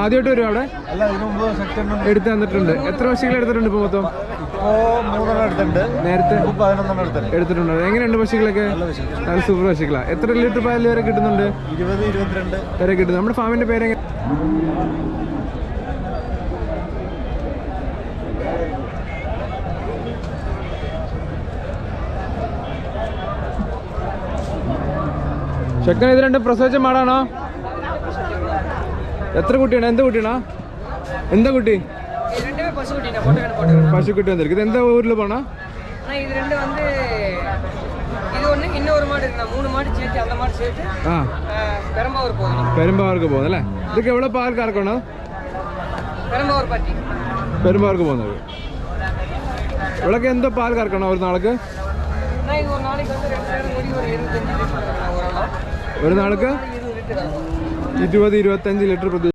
ആദ്യമായിട്ട് വരും അവിടെ? എടുത്ത് തന്നിട്ടുണ്ട്. എത്ര പശുക്കൾ എടുത്തിട്ടുണ്ട് ഇപ്പൊ മൊത്തം? നേരത്തെ? എടുത്തിട്ടുണ്ട്. എങ്ങനെയുണ്ട് പശുക്കളൊക്കെ? നല്ല സൂപ്പർ പശുക്കളാ. എത്ര ലിറ്റർ പാൽ വരെ കിട്ടുന്നുണ്ട്? വരെ കിട്ടുന്നു. നമ്മുടെ ഫാമിന്റെ പേര് ശക്തൻ ഇത് രണ്ട് പ്രസവിച്ച മാടാണോ? எத்தனை குட்டிண்ணா எந்த குட்டிண்ணா? எந்த குட்டி? பசுக்குட்டி வந்திருக்கு. இது எந்த ஊரில் போனா? இது ரெண்டு வந்து இது ஒன்று இன்னொரு மாடு இருந்தா மூணு மாடு சேர்த்து அந்த மாடு சேர்த்து ஆ. பெரும்பாவூர் போகணும் பெரும்பாவூருக்கு போகுதுல்ல இதுக்கு எவ்வளோ பால் கறக்கணும் பெரும்பாவூருக்கு போகுது. இவ்வளோக்கு எந்த பால் கறக்கணும் ஒரு நாளுக்கு? ஒரு நாளுக்கு ഇരുപത് ഇരുപത്തഞ്ച് ലിറ്റർ പ്രതി